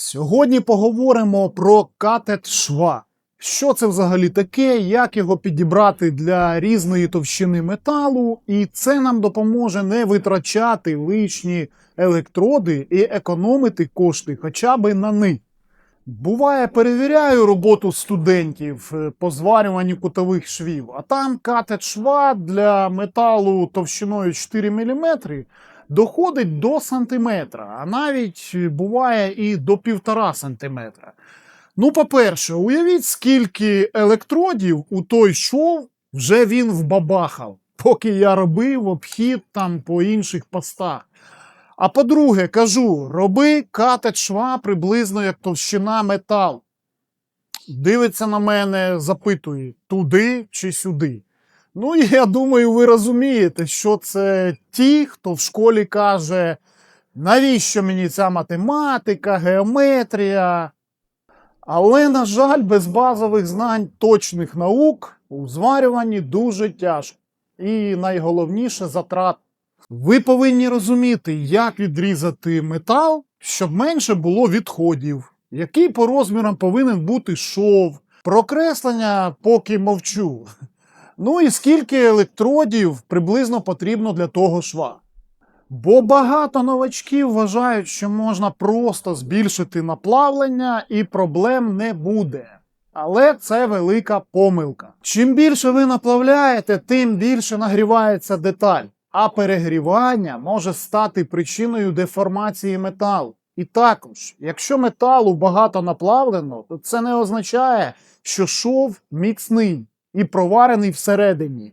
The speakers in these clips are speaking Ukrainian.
Сьогодні поговоримо про катет шва. Що це взагалі таке, як його підібрати для різної товщини металу, і це нам допоможе не витрачати лишні електроди і економити кошти хоча б на них. Буває, перевіряю роботу студентів е, по зварюванню кутових швів, а там катет шва для металу товщиною 4 мм доходить до сантиметра, а навіть буває і до півтора сантиметра. Ну, по-перше, уявіть, скільки електродів у той шов вже він вбабахав, поки я робив обхід там по інших постах. А по-друге, кажу, роби катет шва приблизно як товщина метал. Дивиться на мене, запитує, туди чи сюди. Ну, і я думаю, ви розумієте, що це ті, хто в школі каже, навіщо мені ця математика, геометрія. Але, на жаль, без базових знань точних наук у зварюванні дуже тяжко. І найголовніше затрат. Ви повинні розуміти, як відрізати метал, щоб менше було відходів, який по розмірам повинен бути шов, прокреслення поки мовчу. Ну і скільки електродів приблизно потрібно для того шва. Бо багато новачків вважають, що можна просто збільшити наплавлення і проблем не буде. Але це велика помилка. Чим більше ви наплавляєте, тим більше нагрівається деталь. А перегрівання може стати причиною деформації металу. І також, якщо металу багато наплавлено, то це не означає, що шов міцний і проварений всередині.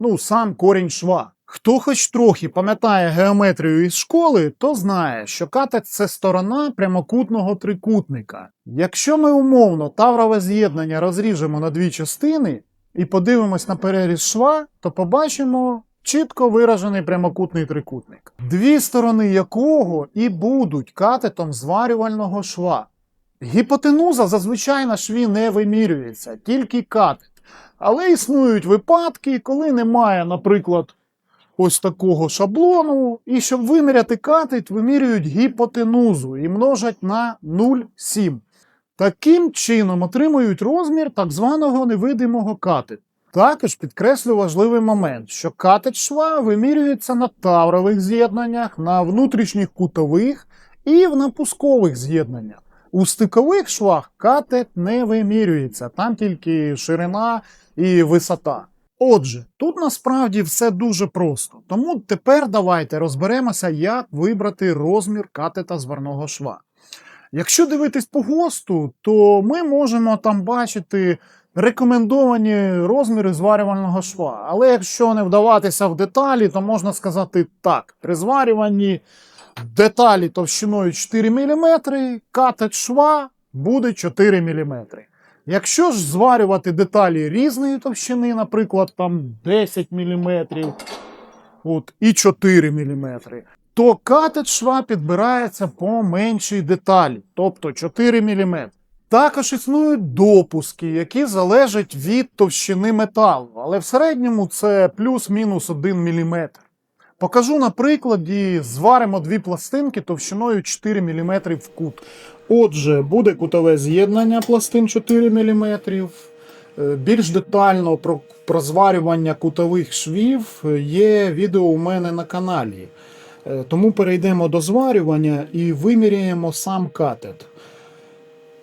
Ну, сам корінь шва. Хто хоч трохи пам'ятає геометрію із школи, то знає, що катет це сторона прямокутного трикутника. Якщо ми умовно таврове з'єднання розріжемо на дві частини і подивимось на переріз шва, то побачимо чітко виражений прямокутний трикутник, дві сторони якого і будуть катетом зварювального шва. Гіпотенуза зазвичай на шві не вимірюється, тільки катет. Але існують випадки, коли немає, наприклад, ось такого шаблону, і щоб виміряти катет, вимірюють гіпотенузу і множать на 0,7. Таким чином отримують розмір так званого невидимого катет. Також підкреслю важливий момент, що катет шва вимірюється на таврових з'єднаннях, на внутрішніх кутових і в напускових з'єднаннях. У стикових швах катет не вимірюється, там тільки ширина і висота. Отже, тут насправді все дуже просто. Тому тепер давайте розберемося, як вибрати розмір катета зварного шва. Якщо дивитись по ГОСТу, то ми можемо там бачити рекомендовані розміри зварювального шва. Але якщо не вдаватися в деталі, то можна сказати так: при зварюванні деталі товщиною 4 мм, катет шва буде 4 мм. Якщо ж зварювати деталі різної товщини, наприклад, там 10 мм от, і 4 мм, то катет шва підбирається по меншій деталі, тобто 4 мм. Також існують допуски, які залежать від товщини металу, але в середньому це плюс-мінус 1 мм. Покажу на прикладі, зваримо дві пластинки товщиною 4 мм в кут. Отже, буде кутове з'єднання пластин 4 мм. Е, Більш детально про, зварювання кутових швів є відео у мене на каналі. Е, Тому перейдемо до зварювання і виміряємо сам катет.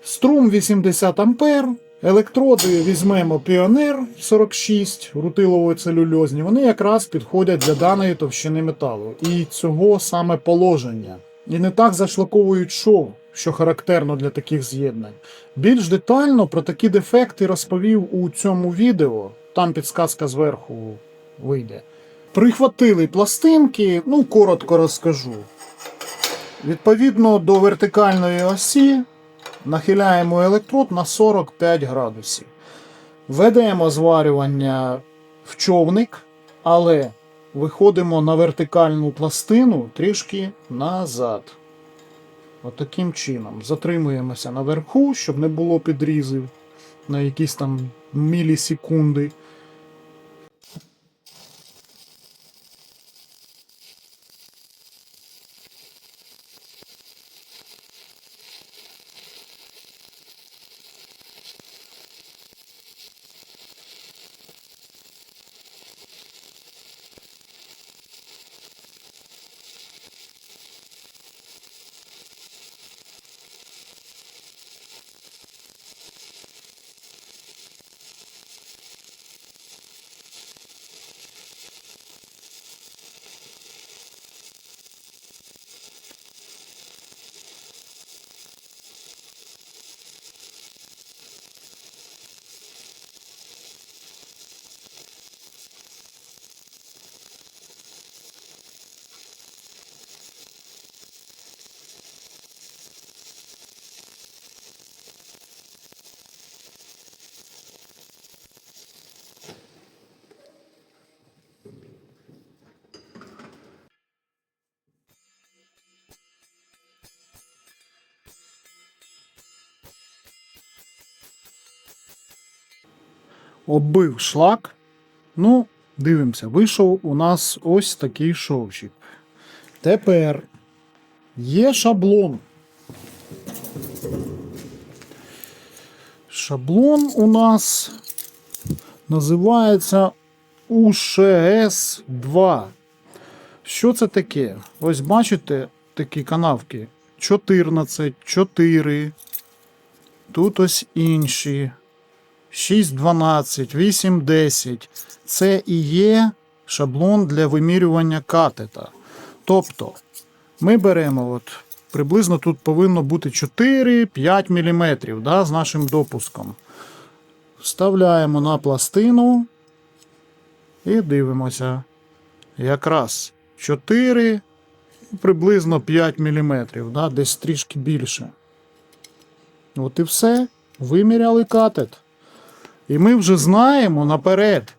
Струм 80 А. Електроди візьмемо Піонер 46 рутилово-целюльозні. Вони якраз підходять для даної товщини металу і цього саме положення. І не так зашлаковують шов, що характерно для таких з'єднань. Більш детально про такі дефекти розповів у цьому відео. Там підсказка зверху вийде. Прихватили пластинки, ну коротко розкажу. Відповідно до вертикальної осі нахиляємо електрод на 45 градусів. Ведемо зварювання в човник, але виходимо на вертикальну пластину трішки назад. Отаким чином. Затримуємося наверху, щоб не було підрізів на якісь там мілісекунди. Оббив шлак. Ну, дивимося, вийшов у нас ось такий шовчик. Тепер є шаблон. Шаблон у нас називається УШС-2. Що це таке? Ось бачите такі канавки. 14, 4. Тут ось інші. 6, 12, 8, 10. Це і є шаблон для вимірювання катета. Тобто, ми беремо, от, приблизно тут повинно бути 4-5 мм да, з нашим допуском. Вставляємо на пластину і дивимося. Якраз 4, приблизно 5 мм, да, десь трішки більше. От і все. Виміряли катет. І ми вже знаємо наперед,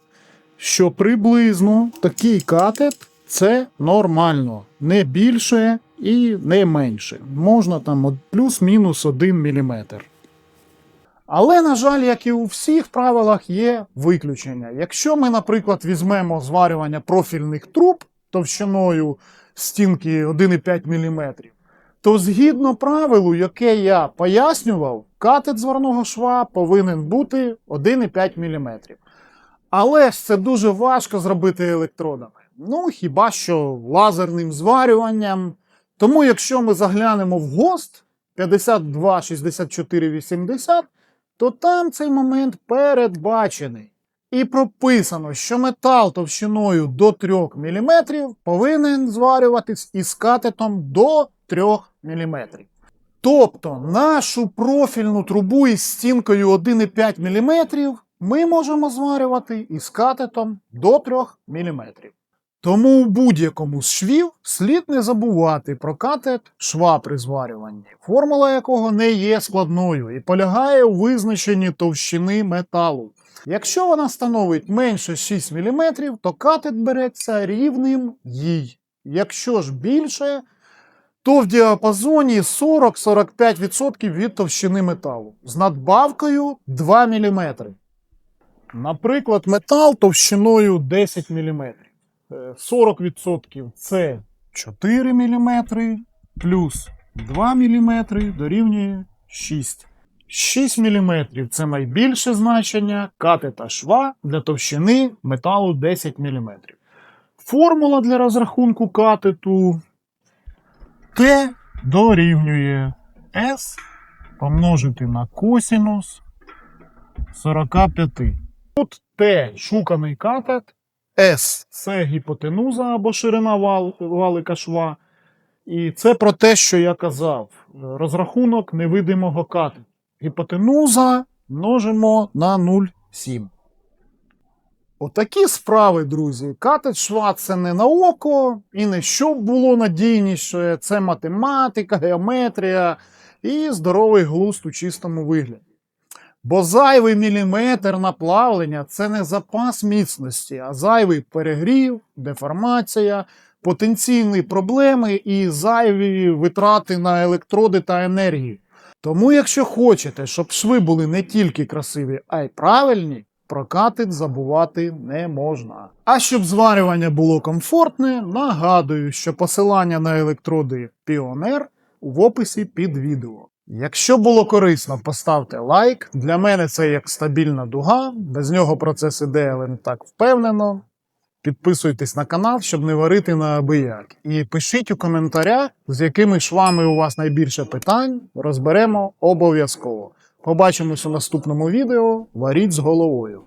що приблизно такий катет це нормально. Не більше і не менше. Можна там плюс-мінус 1 мм. Але, на жаль, як і у всіх правилах, є виключення. Якщо ми, наприклад, візьмемо зварювання профільних труб товщиною стінки 1,5 мм, то згідно правилу, яке я пояснював, катет зварного шва повинен бути 1,5 мм. Але ж це дуже важко зробити електродами. Ну, хіба що лазерним зварюванням. Тому, якщо ми заглянемо в ГОСТ 526480, то там цей момент передбачений. І прописано, що метал товщиною до 3 мм повинен зварюватись із катетом до 3 мм. Тобто нашу профільну трубу із стінкою 1,5 мм ми можемо зварювати із катетом до 3 мм. Тому у будь-якому з швів слід не забувати про катет шва при зварюванні, формула якого не є складною і полягає у визначенні товщини металу. Якщо вона становить менше 6 мм, то катет береться рівним їй. Якщо ж більше, то в діапазоні 40-45% від товщини металу з надбавкою 2 мм. Наприклад, метал товщиною 10 мм. Е, 40% це 4 мм плюс 2 мм дорівнює 6. 6 мм це найбільше значення катета шва для товщини металу 10 мм. Формула для розрахунку катету Т дорівнює S помножити на косінус 45. Тут Т шуканий катет, S це гіпотенуза або ширина вал, валика шва. І це про те, що я казав. Розрахунок невидимого катету. Гіпотенуза множимо на 0,7. Отакі справи, друзі. Катет шва це не на око, і не щоб було надійніше. Це математика, геометрія і здоровий глузд у чистому вигляді. Бо зайвий міліметр наплавлення це не запас міцності, а зайвий перегрів, деформація, потенційні проблеми і зайві витрати на електроди та енергію. Тому, якщо хочете, щоб шви були не тільки красиві, а й правильні, про катет забувати не можна. А щоб зварювання було комфортне, нагадую, що посилання на електроди Pioneer в описі під відео. Якщо було корисно, поставте лайк. Для мене це як стабільна дуга, без нього процес іде, але не так впевнено. Підписуйтесь на канал, щоб не варити на абияк. І пишіть у коментарях, з якими швами у вас найбільше питань. Розберемо обов'язково. Побачимось у наступному відео. Варіть з головою.